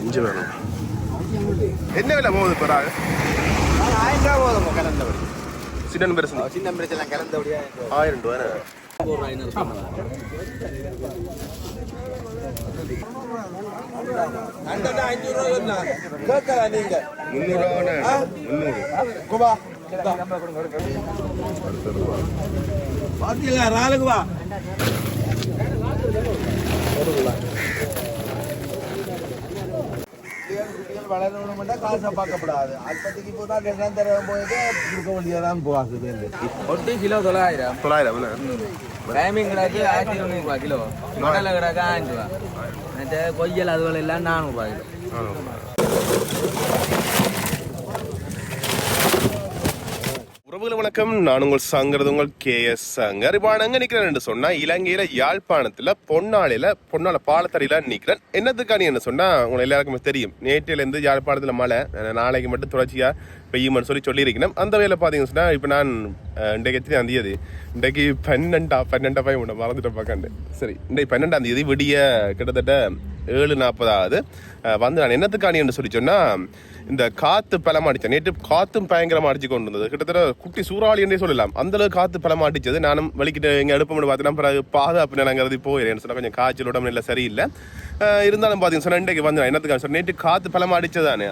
இஞ்சி வேணும் என்ன விலை போகுது இப்போ இறால் ஆயிரம் ரூபா போதும் கலந்தபடி சின்ன பெருசு சின்ன பிரச்சனை கலந்தபடியா ஆயிரம் ரூபா அஞ்சூறு ரூபா ராளுக்கு வா வளரணும்னா காசை பார்க்கப்படாது. ஆஸ்பத்திரிக்கு போனா ரெண்டாம் தடவை போயிட்டு கொடுக்க வேண்டியதான் போகாது ஒட்டு கிலோ தொள்ளாயிரம். தொள்ளாயிரம் என்ன? டைமிங் கிடக்கு ஆயிரத்தி இருநூறுபா கிலோ. மணல கிடக்கு ஆயிரம் ரூபா மற்ற கொய்யல் அதுகள் எல்லாம் நானூறுபா கிலோ. உறவுகள் வணக்கம். நான் உங்கள் சங்கரது உங்கள் கே எஸ் சங்கர். இப்போ நான் எங்கே நிற்கிறேன் சொன்னால் இலங்கையில் யாழ்ப்பாணத்தில் பொன்னாளியில் பொன்னாளில பொன்னால பாலத்தடியில நிக்கிறேன். என்ன சொன்னால் உங்களை எல்லாருக்குமே தெரியும். நேற்றிலேருந்து யாழ்ப்பாணத்தில் மழை. நாளைக்கு மட்டும் தொடர்ச்சியாக பெய்யும்னு சொல்லி சொல்லியிருக்கேன் அந்த வேலை பார்த்தீங்கன்னு சொன்னால் இப்போ நான் இன்றைக்கு எத்தனை தேதி? இன்றைக்கு பன்னெண்டா பன்னெண்டா பையன் உன்னை மறந்துட்டு பார்க்காண்டு சரி இன்றைக்கு பன்னெண்டாம் தேதி விடிய கிட்டத்தட்ட ஏழு நாற்பதாவது. வந்து நான் என்னத்துக்காணி என்று சொல்லி சொன்னால் இந்த காற்று பலம் நேற்று காற்றும் பயங்கரமாக அடிச்சு கொண்டு வந்தது கிட்டத்தட்ட குட்டி சூறாவளி என்றே சொல்லலாம். அந்த காற்று காத்து பலம் நானும் வலிக்கிட்டு இங்கே எடுப்ப மட்டும் பார்த்தீங்கன்னா பிறகு பாதுகாப்பு நிலங்கிறது போயிடுறேன் சொன்னால் கொஞ்சம் காய்ச்சல் உடம்பு இல்லை சரியில்லை. இருந்தாலும் பார்த்தீங்கன்னா சொன்னா இன்றைக்கு வந்து நான் என்னத்துக்காக சொன்னேன் நேற்று காற்று பலம் அடிச்சதானே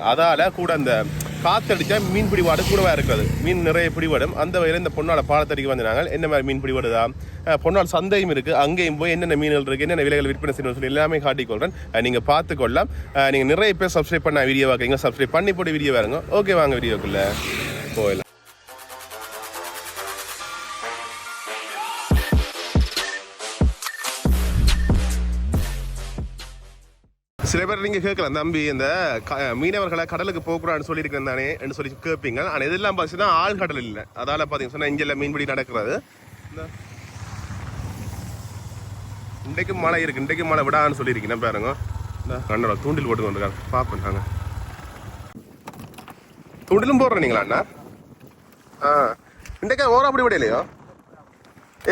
கூட அந்த காற்று அடித்தா மீன் பிடிவாடு கூடவா இருக்கிறது. மீன் நிறைய பிடிவாடும் அந்த வகையில் இந்த பொன்னால பாலத்தடிக்கு வந்தாங்க என்ன மாதிரி மீன் பிடிபடுதா? அஹ் பொன்னாள் சந்தையும் இருக்குது அங்கேயும் போய் என்னென்ன மீன்கள் இருக்குது என்னென்ன விலைகள் விற்பனை செய்யணும் சொல்லி எல்லாமே காட்டிக்கொள்கிறேன் நீங்கள் பார்த்துக்கொள்ளலாம் நீங்கள் நிறைய பேர் சப்ஸ்கிரைப் பண்ண வீடியோ பார்க்குறீங்க. சப்ஸ்கிரைப் பண்ணி போட்டு வீடியோ பாருங்க. ஓகே வாங்க வீடியோக்குள்ள போயிடலாம். சில பேர் நீங்க கேட்கலாம் தம்பி இந்த க- மீனவர்களை கடலுக்கு போகக்கூடாதுன்னு சொல்லியிருக்கேன் தானே? என்று சொல்லி கேட்பீங்க. ஆனால் இதெல்லாம் பார்த்தீங்கன்னா ஆள் கடல் இல்லை. அதால பார்த்தீங்கன்னா சொன்னால் இங்கே மீன்பிடி நடக்கிறது. இந்த இன்றைக்கு மழை இருக்கு. இன்றைக்கு மழை விடான்னு சொல்லியிருக்கேன் பாருங்க. இந்த தூண்டில் போட்டு கொண்டிருக்காங்க பார்ப்போம் நாங்க. தூண்டிலும் போடுறேன் நீங்களா அண்ணா? ஆ. இன்றைக்கா ஓரம் அப்படி விடையிலையோ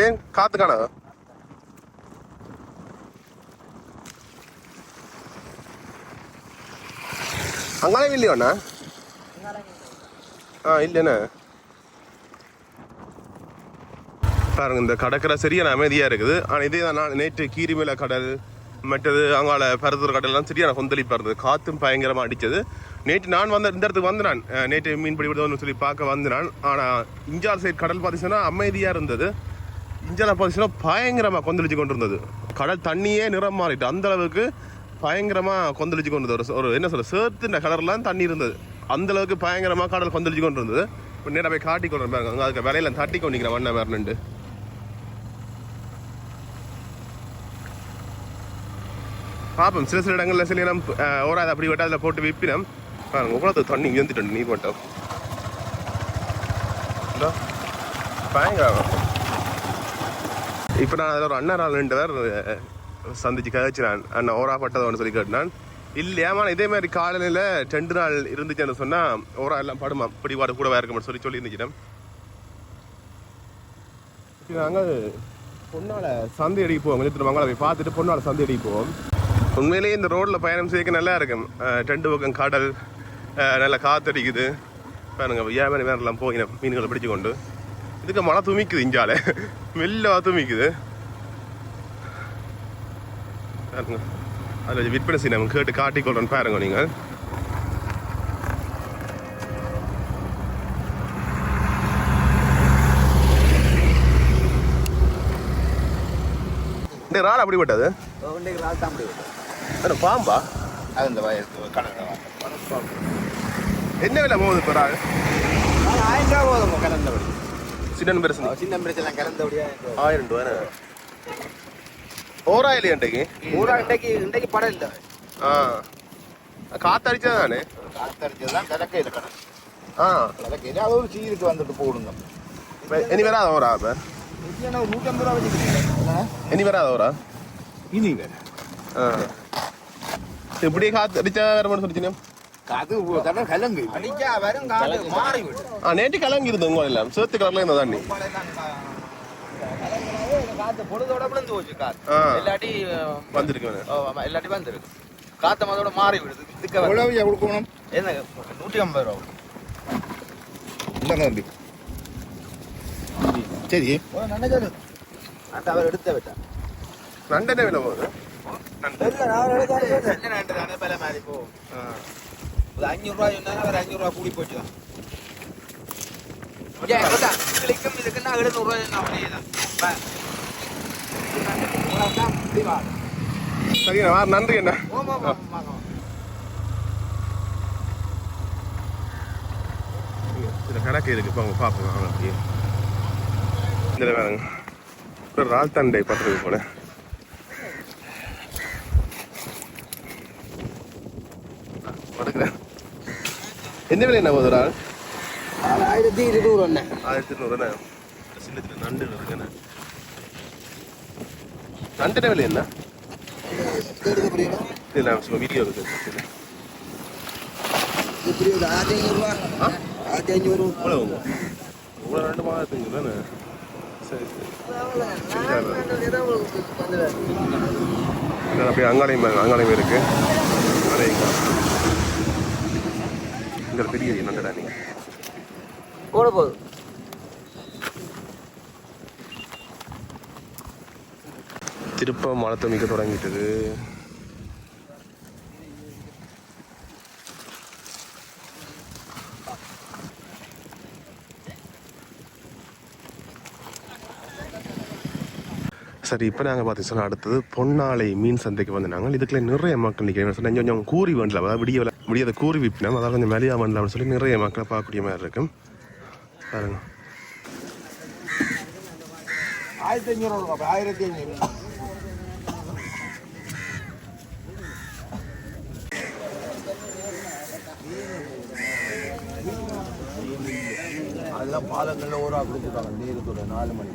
ஏன் காத்து காணா அங்காலே இல்லையோ அண்ணா? ஆ இல்லைண்ணே. பாருங்க இந்த கடற்கரை சரியான அமைதியாக இருக்குது. ஆனால் இதே தான் நான் நேற்று கீரிமேல கடல் மற்றது அங்கால பருத்தூர் கடலாம் சரியான கொந்தளிப்பாக இருந்தது காற்றும் பயங்கரமாக அடித்தது நேற்று நான் வந்த இந்த இடத்துக்கு வந்து நான் நேற்று மீன்பிடி விடுதோன்னு சொல்லி பார்க்க வந்து நான் ஆனால் இஞ்சால் சைடு கடல் பார்த்தீங்கன்னா அமைதியாக இருந்தது. இஞ்சால பார்த்தீங்கன்னா பயங்கரமாக கொந்தளிச்சு கொண்டு இருந்தது கடல் தண்ணியே நிறம் மாறிட்டு அந்த அளவுக்கு பயங்கரமா கொந்தளிச்சு கொண்டு இருந்தது ஒரு- ஒரு என்ன சொல்ல சேர்த்துன்ற கலர்லாம் தண்ணி இருந்தது. அந்த அளவுக்கு பயங்கரமாக கடல் கொந்தளிச்சு கொண்டு இருந்தது இப்போ நேராக போய் காட்டி கொண்டு பாருங்க. அங்கே அதுக்கு விலையில தட்டி கொண்டிருக்கிறேன் வண்ண வரணுண்டு பார்ப்போம் சில சில இடங்களில் சில இடம் ஓராது அப்படி விட்டு அதில் போட்டு விற்பினோம் பாருங்க உங்களது தண்ணி இருந்துட்டு நீ மட்டும். பயங்கரம் இப்போ நான் அதில் ஒரு அண்ணன் ஆள் ரெண்டு பேர் சந்திச்சு கதைச்சினான் அண்ணன் ஓரா பட்டதோன்னு சொல்லி கேட்டான். இல்லையாமா இதே மாதிரி காலையில் ரெண்டு நாள் இருந்துச்சுன்னு சொன்னால் ஓரா எல்லாம் படுமா பிடிபாடு கூட இருக்கும்னு சொல்லி சொல்லி இருந்துச்சிட்டேன் நாங்கள் பொன்னால சந்தை அடிக்க போவோம் கொஞ்சம் மங்கள போய் பார்த்துட்டு பொன்னால சந்தை அடிக்க போவோம். உண்மையிலேயே இந்த ரோட்டில் பயணம் செய்ய நல்லா இருக்கும். ரெண்டு பக்கம் கடல் நல்லா காத்தடிக்குது. பாருங்க வியாபாரி வேறெல்லாம் போய் மீன்களை பிடிச்சு கொண்டு இதுக்கு மழை துமிக்குது இஞ்சால மெல்லவா துமிக்குது. பாருங்க அதில் விற்பனை செய்ய நம்ம கேட்டு காட்டிக்கொள்றோன்னு பாருங்க நீங்கள். இந்த ரால் அப்படிப்பட்டது? இன்றைக்கு ரால் தான் அப்படிப்பட்டது. அது பாம்பா? அது இந்த கணக்கு என்ன விலை போகுது இப்போ ரால் ஆயிரம் ரூபா போதும் கலந்தபடி. சின்ன பெருசு சின்ன பிரச்சனை கலந்தபடியா ஆயிரம் ரூபா ஓராயிரம் இன்றைக்கு? ஊரா இன்றைக்கு இன்றைக்கு படம் இல்லை. ஆ. காத்தடிச்சா தானே காத்தடிச்சது தான்? கிடக்கையில் கணக்கு ஆ. கிடக்கையில் அது ஒரு சீருக்கு வந்துட்டு போடுங்க. இப்ப இனி வராத ஓரா என்ன ஒரு நூற்றம்பது ரூபா வச்சுக்கிறேன் இனி வராத ஓரா? இனி வேறு ஆ. இப்படியே காத்து அடிச்சா வர மட்டும் சொல்லிச்சுங்க காது கடல் கலங்கு அடிச்சா வரும் காது மாறி ஆ நேற்று கிளம்பி இருந்தோம் உங்க எல்லாம் சேத்து கலர்ல இருந்த தண்ணி காத்து பொழுதோட விழுந்து போச்சு காத்து இல்லாட்டி வந்திருக்கு ஓ, ஆமா, இல்லாட்டி வந்துருக்கு காத்த மதோட மாறி விடுது இதுக்கு எவ்வளவு கொடுக்கணும் என்ன நூற்றி ஐம்பது ரூபா இந்த தம்பி சரி நினைச்சது அந்த அவர் எடுத்த விட்டா நண்டனை விலை போகுது ஒரு அஞ்சூறுரூவா சொன்னாங்க அவர் அஞ்சூறுரூவா கூடி போச்சு தான் இதுக்கும் இதுக்கு நான் எழுநூறுவா சொன்னா அப்படியே தான் சரிண்ணா நன்றி என்ன கணக்கு இருக்கு பாங்க பார்ப்போம் வாங்க இந்த வேணுங்க ஒரு தண்டை போல என்ன விலை என்ன ஒரு ஆள் ஆயிரத்தி இருநூறு ஒன்று ஆயிரத்தி நூறுண்ணே சின்ன சின்ன நண்டு இருக்குண்ணே நண்டுன விலை என்ன? இல்லை சும்மா வீடியோ இருக்கு ஆயிரத்தி ஐநூறுரூவா ஆ? ஆயிரத்தி ஐநூறு. இவ்வளோ ரெண்டு மாதத்துக்கு தானே? சரி சரி. அப்படியே அங்காளையும் அங்காளையும் இருக்கு. அதையும் இந்த பெரிய நண்டடா நீங்க? போட போகுது திருப்ப மழை துணிக்க தொடங்கிட்டது. சரி இப்போ நாங்கள் பார்த்தீங்கன்னா அடுத்தது பொன்னாலை மீன் சந்தைக்கு வந்து நாங்கள். இதுக்குள்ள நிறைய மக்கள் நிற்கிறேன் சொன்னால் கொஞ்சம் கூறி வேண்டல அதாவது விடிய விடியதை கூறி விப்பினோம் அதாவது கொஞ்சம் மெலியா வேண்டலாம்னு சொல்லி நிறைய மக்களை பார்க்கக்கூடிய மாதிரி இருக்கும் பாருங்க ஆயிரத்தி அஞ்சூறு ரூபா ஆயிரத்தி அஞ்சூறு அதெல்லாம் பாலங்கள்ல ஒரு ஆள் கொடுத்துருக்காங்க நேரத்தோட நாலு மணி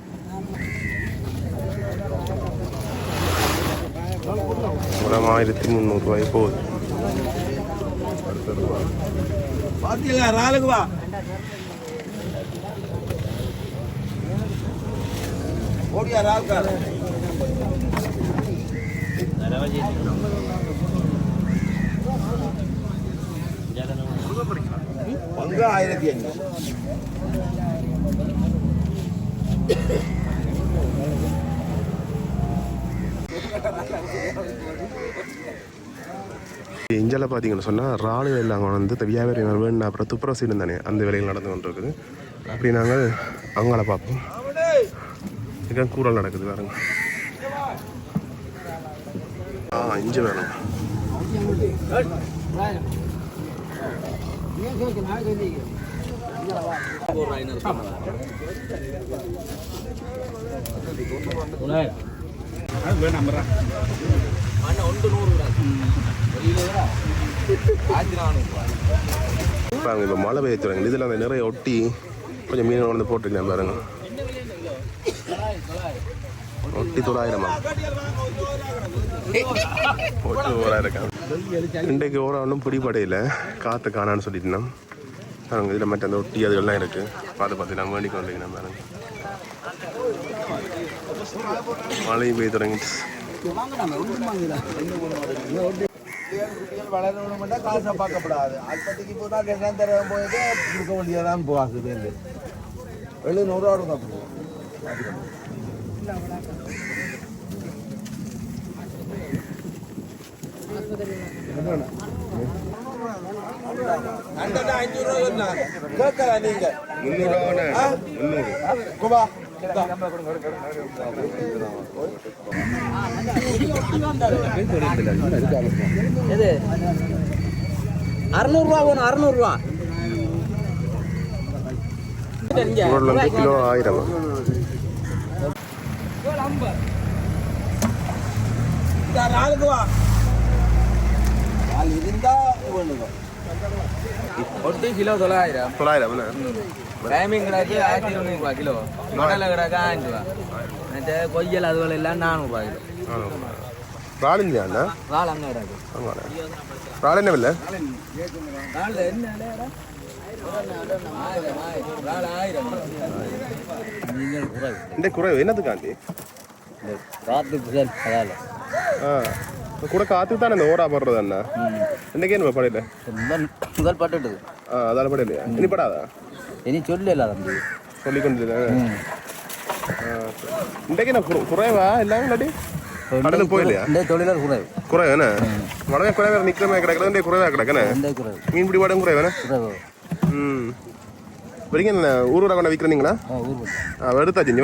ஒரு ஆயிரத்தி முந்நூறுரூவாய் போகுது பாத்தீங்களா? நாளுக்கு ஓடியா ரால்கார பங்கு ஆயிரத்தி அஞ்சூறு இஞ்சில் பார்த்தீங்கன்னு சொன்னால் ராணுவ நாங்கள் வந்து இந்த வியாபாரி வேணும் அப்புறம் துப்புரவு சீடு தானே அந்த வேலைகள் நடந்து கொண்டு இருக்குது அப்படி நாங்கள் அவங்கள பார்ப்போம். இங்கே கூறல் நடக்குது பாருங்க. ஆ இஞ்சி வேணும். பாருங்க இப்போ மழை பெய்ய தொடங்குது இதில் அந்த நிறைய ஒட்டி கொஞ்சம் மீன் வந்து போட்டிருக்கேன் பாருங்க. ஒட்டி தொள்ளாயிரமா? ஒட்டி ஓராயிரம் இன்றைக்கு ஓரம் ஒன்றும் பிடிப்படையில் காற்று காணான்னு சொல்லிட்டுனா பாருங்க இதில் மற்ற அந்த ஒட்டி அதுகள்லாம் இருக்குது பார்த்து பார்த்து நான் வேண்டிக் கொண்டிருக்கேன் பாருங்க. மழையும் பெய்ய தொடங்கிடுச்சு. வளரணும்னா காசை பார்க்கப்படாது. ஆஸ்பத்திரிக்கு போனால் ரெண்டாம் தடவை போயிட்டு கொடுக்க வேண்டியதான் போகாது எழுநூறுவா இருக்கும் அஞ்சூறு ரூபா கேட்கல நீங்க. முந்நூறுரூவா ஆ? முந்நூறு. குபா எது வேணும் அறுநூறுவா உருளை வந்து கிலோ ஆயிரம் இருந்தா கிலோ தொள்ளாயிரம் தொள்ளாயிரம்? டைமிங் கிடக்கு ஆயிரத்தி இருநூறுபா கிலோ மணல கிடக்கு ஆயிரம் ரூபா மற்ற கொய்யல் அதுகள் எல்லாம் நானூறுபா கிலோ அங்கே கிடக்கு இறால் என்ன என்ன இந்த குறைவு அதால ஆ கூட காத்து தானே இந்த ஓரா படுறது அண்ணா இன்னைக்கு என்ன படையில முதல் முதல் பட்டுட்டது ஆ அதால படையிலையா இனி படாதா இனி சொல்லல தம்பி சொல்லி கொண்டு இன்றைக்கு என்ன குறை- குறைவா எல்லாமே இல்லாட்டி கடலுக்கு போயிலையா இந்த தொழிலர் குறைவு குறைவானே வடமே குறைவா நிக்கிறமே கிடக்குது இன்றைக்கு குறைவா கிடக்குனே இந்த குறைவு மீன் பிடி வாடம் குறைவானே குறைவு ம் வரைக்கும் என்ன ஊர் ஊரா கொண்டு விற்கிறீங்களா ஆ, ஊர் பக்கம். ஆ எடுத்தாச்சு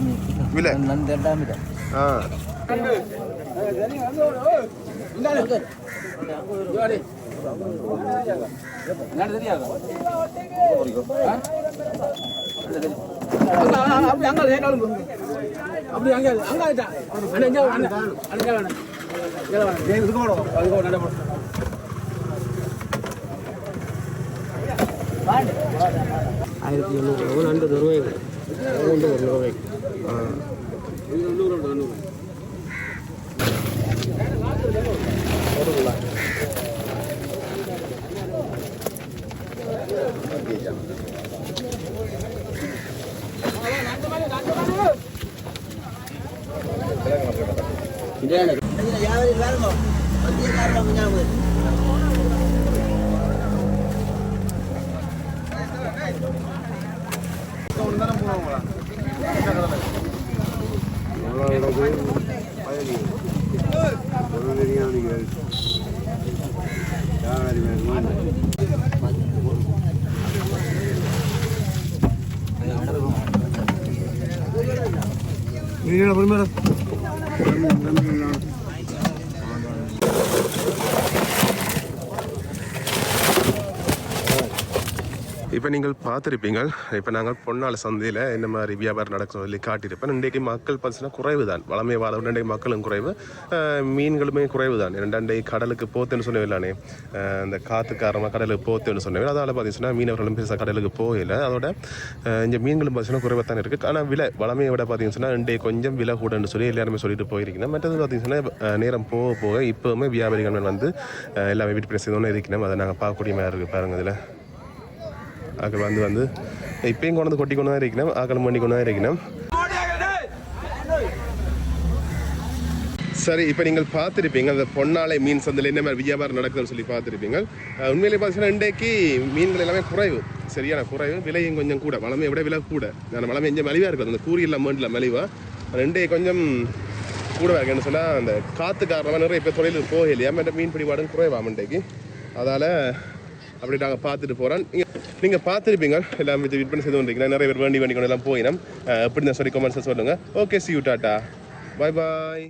மீன் விலை? நண்டு ரெண்டாம் விலை ஆ ஆயிரத்தி எண்ணூறு ரெண்டு ரூபாய்க்கு ரெண்டு ஒரு ரூபாய்க்கு இப்போ நீங்கள் பார்த்துருப்பீங்க. இப்போ நாங்கள் பொன்னால் சந்தையில் என்ன மாதிரி வியாபாரம் நடக்கும் சொல்லி காட்டியிருப்பேன். இன்றைக்கு மக்கள் பார்த்தீங்கன்னா குறைவு தான் வளமை வாழ இன்றைக்கு மக்களும் குறைவு. மீன்களுமே குறைவு தான் ரெண்டாண்டை கடலுக்கு போத்துன்னு சொன்னவில்லானே அந்த காற்று காரணமாக கடலுக்கு போத்துன்னு சொன்னவே அதால் பார்த்தீங்கன்னா மீனவர்களும் பெருசாக கடலுக்கு போகல. அதோட இந்த மீன்களும் பார்த்தீங்கன்னா குறைவாக தான் இருக்குது ஆனால் விலை வளமையை விட பார்த்தீங்கன்னா இன்றைக்கு கொஞ்சம் விலை கூடன்னு சொல்லி எல்லாருமே சொல்லிட்டு போயிருக்கணும் மற்றது பார்த்தீங்கன்னா நேரம் போக போக இப்போவுமே வியாபாரிகள் வந்து எல்லாமே விற்பனை செய்தோன்னு இருக்கணும் அதை நாங்கள் பார்க்கக்கூடிய மாதிரி இருக்குது பாருங்கள் இதில். அக்கள் வந்து வந்து இப்பயும் கொண்டு வந்து கொட்டி கொண்டு தான் இருக்கணும் ஆக்கள் பண்ணி கொண்டு தான் இருக்கணும் சரி இப்போ நீங்கள் பார்த்துருப்பீங்க அந்த பொன்னாலை மீன் சந்தையில் என்ன மாதிரி வியாபாரம் நடக்குதுன்னு சொல்லி பார்த்துருப்பீங்க. உண்மையிலேயே உண்மையிலே பார்த்தீங்கன்னா இன்றைக்கு மீன்கள் எல்லாமே குறைவு. சரியான குறைவு. விலையும் கொஞ்சம் கூட. வளமையை விட விலை கூட. நான் வளமை எங்கே மலிவாக இருக்குது. அந்த கூறியில் மண்டில் மலிவாக ரெண்டே கொஞ்சம் கூட இருக்குன்னு சொன்னால் அந்த காற்று காரணமாக நிறைய இப்போ தொழில் போகலையா? மீன் பிடிபாடும் குறைவா இன்றைக்கு. அதால் அப்படி நாங்கள் பார்த்துட்டு போகிறோம் நீங்கள் பார்த்துருப்பீங்க. எல்லாம் இது விற்பனை செய்து வந்திருக்கீங்க. நிறைய பேர் வேண்டி வேண்டி கொண்டு எல்லாம் போயினோம் எப்படி தான் சொல்லி கமெண்ட்ஸை சொல்லுங்கள் okay see you tata bye bye